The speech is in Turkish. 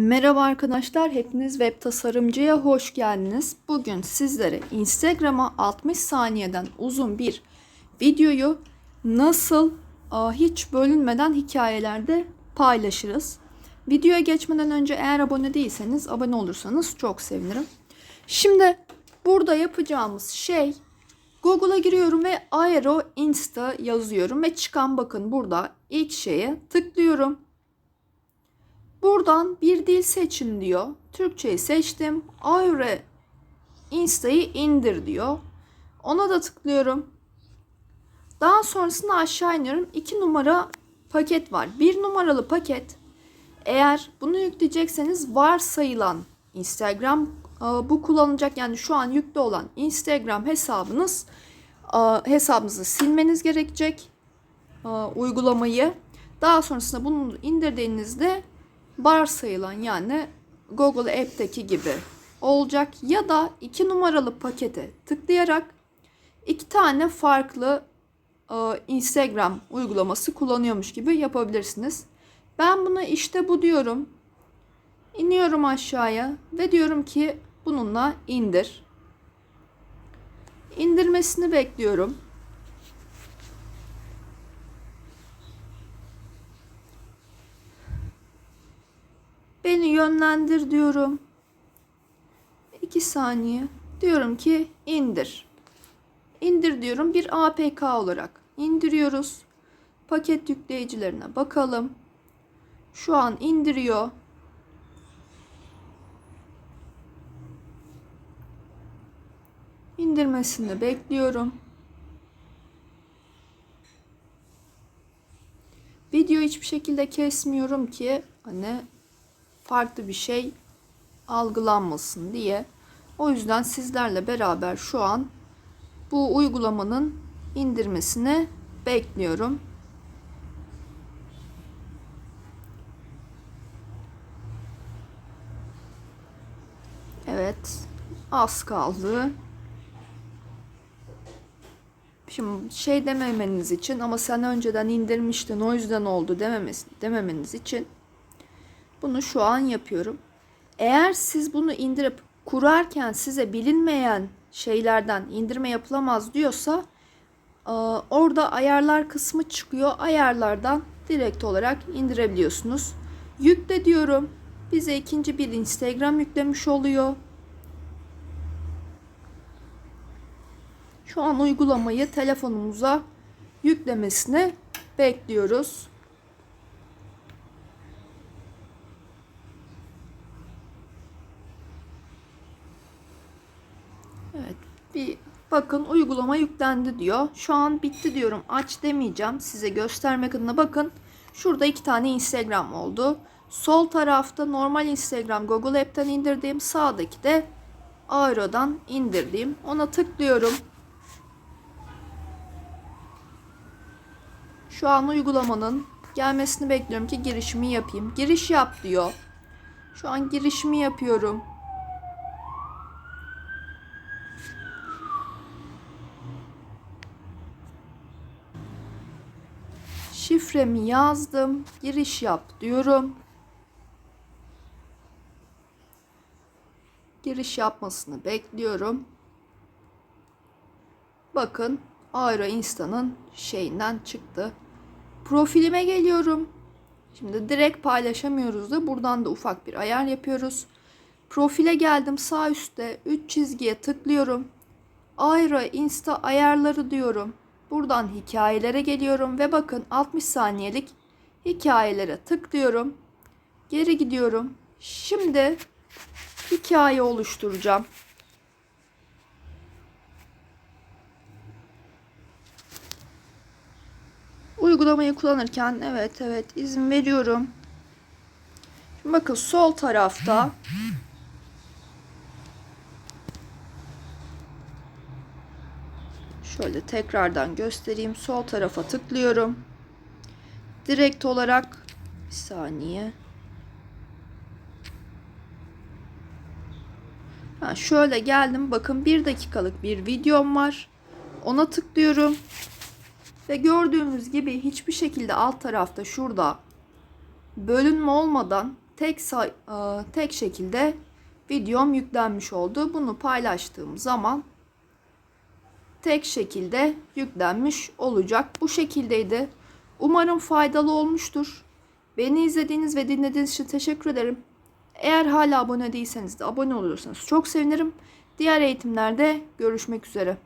Merhaba arkadaşlar, hepiniz web tasarımcıya hoş geldiniz. Bugün sizlere Instagram'a 60 saniyeden uzun bir videoyu nasıl hiç bölünmeden hikayelerde paylaşırız. Videoya geçmeden önce eğer abone değilseniz abone olursanız çok sevinirim. Şimdi burada yapacağımız şey Google'a giriyorum ve Aero Insta yazıyorum ve çıkan bakın burada ilk şeye tıklıyorum. Buradan bir dil seçin diyor. Türkçeyi seçtim. Aero Insta'yı indir diyor. Ona da tıklıyorum. Daha sonrasında aşağı iniyorum. 2 numara paket var. 1 numaralı paket eğer bunu yükleyecekseniz varsayılan Instagram e, bu kullanılacak yani şu an yüklü olan Instagram hesabınız e, hesabınızı silmeniz gerekecek e, uygulamayı. Daha sonrasında bunu indirdiğinizde varsayılan yani Google App'teki gibi olacak ya da iki numaralı pakete tıklayarak iki tane farklı e, Instagram uygulaması kullanıyormuş gibi yapabilirsiniz. Ben buna işte bu diyorum. İniyorum aşağıya ve diyorum ki bununla indir. İndirmesini bekliyorum. Beni yönlendir diyorum. 2 saniye. Diyorum ki indir. İndir diyorum bir APK olarak. indiriyoruz. Paket yükleyicilerine bakalım. Şu an indiriyor. İndirmesini bekliyorum. Video hiçbir şekilde kesmiyorum ki hani farklı bir şey algılanmasın diye. O yüzden sizlerle beraber şu an bu uygulamanın indirmesini bekliyorum. Evet. Az kaldı. Şimdi şey dememeniz için ama sen önceden indirmiştin o yüzden oldu dememesi, dememeniz için bunu şu an yapıyorum. Eğer siz bunu indirip kurarken size bilinmeyen şeylerden indirme yapılamaz diyorsa e, orada ayarlar kısmı çıkıyor. Ayarlardan direkt olarak indirebiliyorsunuz. Yükle diyorum. Bize ikinci bir Instagram yüklemiş oluyor. Şu an uygulamayı telefonumuza yüklemesini bekliyoruz. Evet bir bakın uygulama yüklendi diyor. Şu an bitti diyorum. Aç demeyeceğim. Size göstermek adına bakın. Şurada iki tane Instagram oldu. Sol tarafta normal Instagram Google App'ten indirdiğim, sağdaki de Aero'dan indirdiğim. Ona tıklıyorum. Şu an uygulamanın gelmesini bekliyorum ki girişimi yapayım. Giriş yap diyor. Şu an girişimi yapıyorum. Şifremi yazdım. Giriş yap diyorum. Giriş yapmasını bekliyorum. Bakın Aero Insta'nın şeyinden çıktı. Profilime geliyorum. Şimdi direkt paylaşamıyoruz da buradan da ufak bir ayar yapıyoruz. Profile geldim sağ üstte 3 çizgiye tıklıyorum. Aero Insta ayarları diyorum. Buradan hikayelere geliyorum ve bakın 60 saniyelik hikayelere tıklıyorum. Geri gidiyorum. Şimdi hikaye oluşturacağım. Uygulamayı kullanırken evet evet izin veriyorum. Şimdi bakın sol tarafta Şöyle tekrardan göstereyim. Sol tarafa tıklıyorum. Direkt olarak bir saniye. Ha, şöyle geldim. Bakın bir dakikalık bir videom var. Ona tıklıyorum. Ve gördüğünüz gibi hiçbir şekilde alt tarafta şurada bölünme olmadan tek e, tek şekilde videom yüklenmiş oldu. Bunu paylaştığım zaman tek şekilde yüklenmiş olacak. Bu şekildeydi. Umarım faydalı olmuştur. Beni izlediğiniz ve dinlediğiniz için teşekkür ederim. Eğer hala abone değilseniz de abone olursanız çok sevinirim. Diğer eğitimlerde görüşmek üzere.